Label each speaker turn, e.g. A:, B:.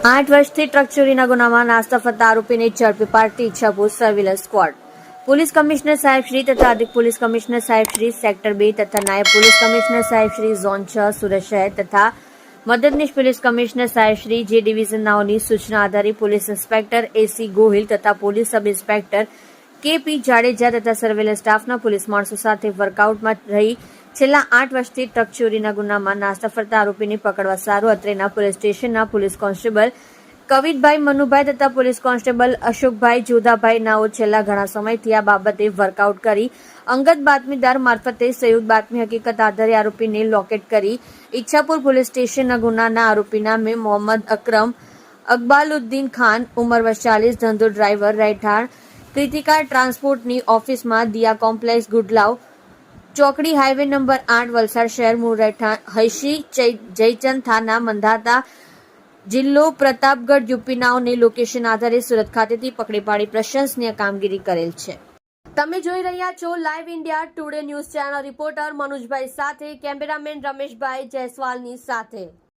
A: આઠ વર્ષથી ટ્રક ચોરીના ગુનામાં નાસ્તા ફરતા આરોપીને ઝડપી પાડતી Ichchhapur surveillance squad. Police commissioner સાહેબ શ્રી તથા અધિક પોલીસ કમિશનર સાહેબ શ્રી સેક્ટર બે તથા નાયબ પોલીસ કમિશનર સાહેબ શ્રી ઝોન છ સુરત શહેર તથા મદદનીશ પોલીસ કમિશનર સાહેબ શ્રી જે ડિવિઝનનાઓની સૂચના આધારે પોલીસ ઇન્સ્પેક્ટર એસી ગોહિલ તથા police sub inspector KP Jadeja તથા સર્વેલન્સ સ્ટાફના પોલીસ માણસો સાથે વર્કઆઉટમાં રહી છેલ્લા આઠ વર્ષથી ટ્રક ચોરીના ગુનામાં નાસ્તા ફરતા આરોપીને પકડવા સારું અત્રેના પોલીસ સ્ટેશનના પોલીસ કોન્સ્ટેબલ કવિતભાઈ મનુભાઈ તથા પોલીસ કોન્સ્ટેબલ અશોકભાઈ જોધાભાઈ નાઓ છેલ્લા ઘણા સમયથી આ બાબતે વર્કઆઉટ કરી અંગત બાતમીદાર મારફતે સંયુક્ત બાતમી હકીકત આધારે આરોપીને લોકેટ કરી ઈચ્છાપુર પોલીસ સ્ટેશનના ગુનાના આરોપી નામે મોહમ્મદ અકરમ અકબાલુદ્દીન ખાન, ઉંમર વર્ષ ચાલીસ, ધંધો ડ્રાઈવર, રહેઠાણ ક્રિતિકા ટ્રાન્સપોર્ટની ઓફિસમાં દિયા કોમ્પ્લેક્સ, ગુડલાવ ચોકડી હાઈવે નંબર આઠ, વલસાડ શહેર મૂળ રહેઠાણ હૈશી જયચંદ થાના, મંધાતા જિલ્લો પ્રતાપગઢ, યુપીનાઓને લોકેશન આધારે સુરત ખાતેથી પકડી પાડી પ્રશંસનીય કામગીરી કરેલ છે. તમે જોઈ રહ્યા છો live India Today news channel reporter Manojbhai સાથે કેમેરામેન રમેશભાઈ જયસ્વાલની સાથે.